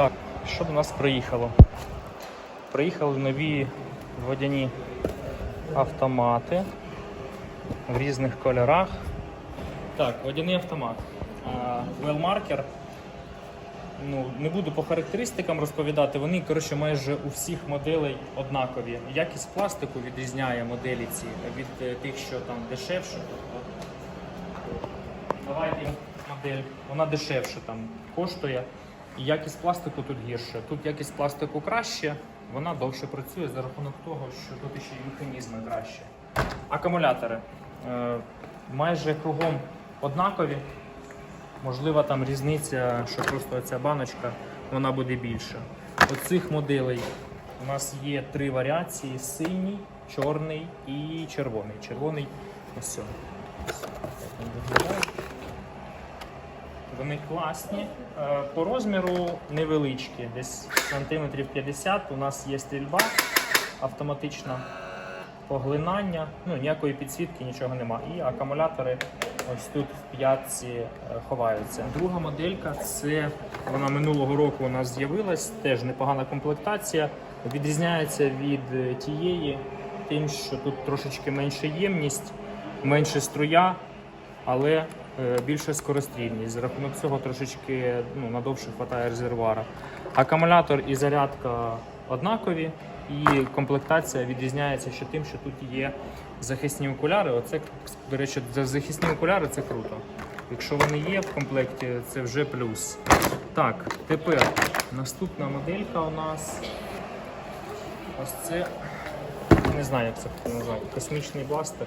Так, що до нас приїхало? Приїхали нові водяні автомати в різних кольорах. Так, водяний автомат. Велмаркер. Ну, не буду по характеристикам розповідати, вони коротше, майже у всіх моделей однакові. Якість пластику відрізняє моделі ці від е, тих, що там дешевше. Давайте модель, вона дешевше там коштує. Якість пластику тут гірше. Тут якість пластику краще, вона довше працює за рахунок того, що тут ще й механізми краще. Акумулятори е, майже кругом однакові. Можлива там різниця, що просто ця баночка вона буде більша. Оцих моделей у нас є три варіації: синій, чорний і червоний. Червоний ось. Ось. Вони класні. Е, По розміру невеличкі, десь сантиметрів 50. У нас є стрільба автоматична, поглинання, ну ніякої підсвітки, нічого нема. І акумулятори ось тут в п'ятці е, ховаються. Друга моделька це вона минулого року у нас з'явилась, теж непогана комплектація. Відрізняється від е, тієї, тим, що тут трошечки менша ємність, менше струя, але е, більше скорострільність. За рахунок цього трошечки ну, надовше вистачає резервуара. Акумулятор і зарядка однакові, і комплектація відрізняється ще тим, що тут є захисні окуляри. Оце, до речі, захисні окуляри це круто. Якщо вони є в комплекті, це вже плюс. Так, тепер наступна моделька у нас. Ось це. Не знаю, як це назвати. Космічний бластер.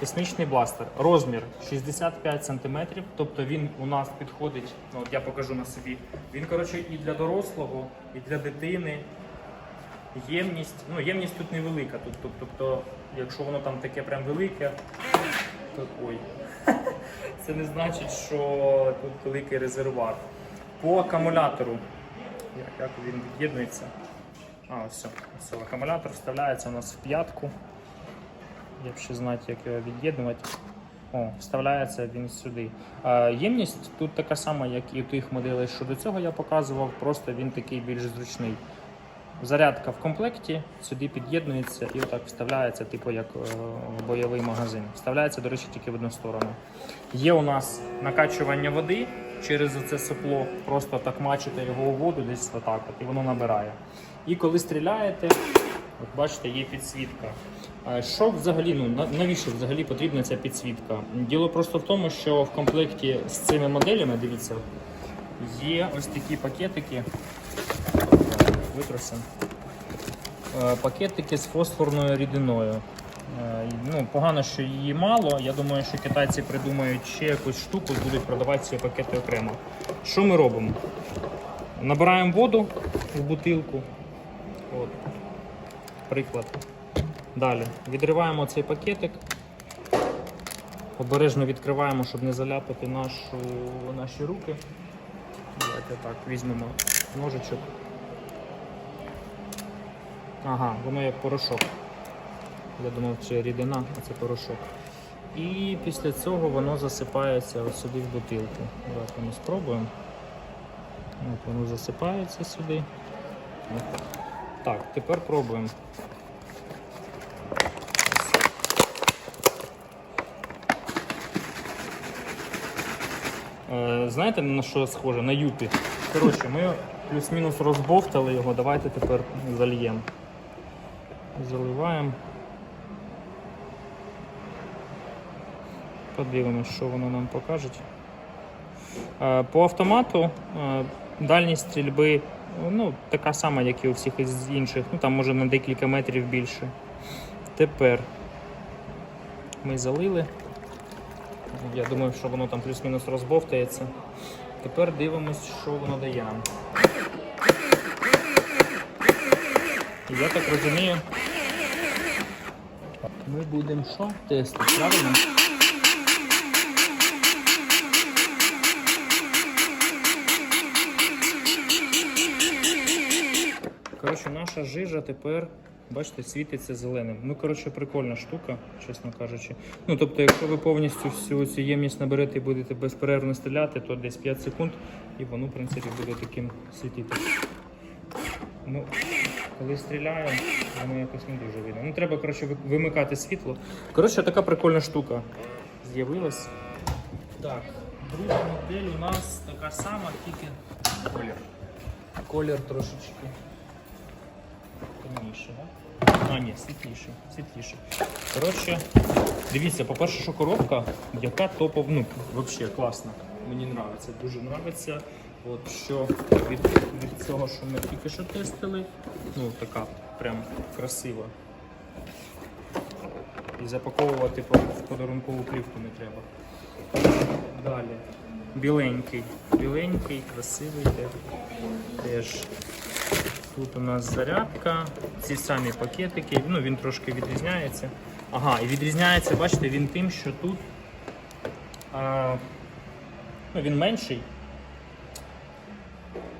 Космічний бластер. Розмір 65 см, тобто він у нас підходить, ну от я покажу на собі. Він, коротше, і для дорослого, і для дитини. Ємність, ну ємність тут невелика. Тут, тобто, якщо воно там таке прям велике, то ой. Це не значить, що тут великий резервуар. По акумулятору, як, він від'єднується. А, ось все. Акумулятор вставляється у нас в п'ятку. Я ще знати, як його від'єднувати. О, вставляється він сюди. А, ємність тут така сама, як і у тих моделей, що до цього я показував, просто він такий більш зручний. Зарядка в комплекті, сюди під'єднується і отак вставляється, типу як е, бойовий магазин. Вставляється, до речі, тільки в одну сторону. Є у нас накачування води через оце сопло, просто так мачите його у воду, десь отак, от, і воно набирає. І коли стріляєте, от бачите, є підсвітка. Що взагалі, ну навіщо взагалі потрібна ця підсвітка? Діло просто в тому, що в комплекті з цими моделями, дивіться, є ось такі пакетики витрусимо. Е, Пакетики з фосфорною рідиною. Е, Ну, погано, що її мало. Я думаю, що китайці придумають ще якусь штуку будуть продавати ці пакети окремо. Що ми робимо? Набираємо воду в бутилку. От. Приклад. Далі відриваємо цей пакетик. Обережно відкриваємо, щоб не заляпати нашу, наші руки. Давайте так, візьмемо ножичок. Ага, воно як порошок. Я думав, це рідина, а це порошок. І після цього воно засипається ось сюди в бутилку. Давайте ми спробуємо. От воно засипається сюди. Так, тепер пробуємо. Е, Знаєте на що схоже? На юпі. Коротше, ми плюс-мінус розбовтали його, давайте тепер зальємо. Заливаємо. Подивимось, що воно нам покаже. По автомату е, дальність стрільби ну, така сама, як і у всіх із інших, ну там може на декілька метрів більше. Тепер ми залили. Я думаю, що воно там плюс-мінус розбовтається. Тепер дивимось, що воно дає нам. Я так розумію. Ми будемо що? Тестити, правильно? Коротше, наша жижа тепер Бачите, світиться зеленим. Ну, коротше, прикольна штука, чесно кажучи. Ну, тобто, якщо ви повністю всю цю ємність наберете і будете безперервно стріляти, то десь 5 секунд і воно, в принципі, буде таким світити. Ну, коли стріляю, воно якось не дуже видно. Ну, треба, коротше, вимикати світло. Коротше, така прикольна штука з'явилась. Так, друга модель у нас така сама, тільки колір. Колір трошечки так? А, ні, світліше, світліше. Коротше, дивіться, по-перше, що коробка, яка топов, ну, взагалі класна. Мені подобається, дуже подобається. От що від, від цього, що ми тільки що тестили, ну така прям красива. І запаковувати в подарункову плівку не треба. Далі. Біленький. Біленький, красивий теж. Тут у нас зарядка, ці самі пакетики, ну він трошки відрізняється. Ага, і відрізняється, бачите, він тим, що тут а, ну, він менший.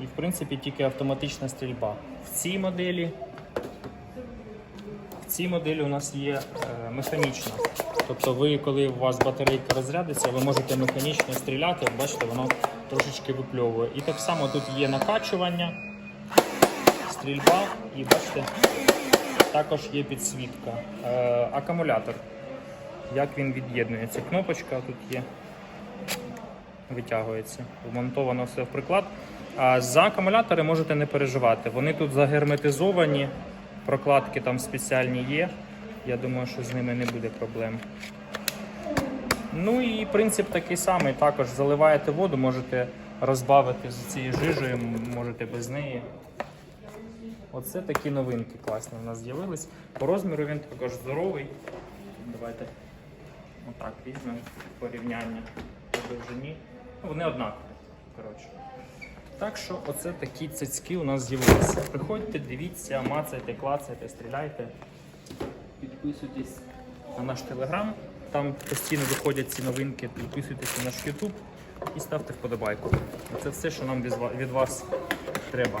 І в принципі тільки автоматична стрільба. В цій моделі, в цій моделі у нас є е, механічна. Тобто ви, коли у вас батарейка розрядиться, ви можете механічно стріляти, бачите, воно трошечки випльовує. І так само тут є накачування стрільба і бачите, також є підсвітка. Е, акумулятор. Як він від'єднується? Кнопочка тут є, витягується. Вмонтовано все в приклад. А за акумулятори можете не переживати. Вони тут загерметизовані, прокладки там спеціальні є. Я думаю, що з ними не буде проблем. Ну і принцип такий самий. Також заливаєте воду, можете розбавити з цією жижею, можете без неї. Оце такі новинки класні у нас з'явились. По розміру він також здоровий. Давайте отак візьмемо порівняння по довжині. Ну, вони однакові. Коротше. Так що оце такі цицьки у нас з'явилися. Приходьте, дивіться, мацайте, клацайте, стріляйте. Підписуйтесь на наш телеграм. Там постійно виходять ці новинки. Підписуйтесь на наш YouTube і ставте вподобайку. Це все, що нам від від вас треба.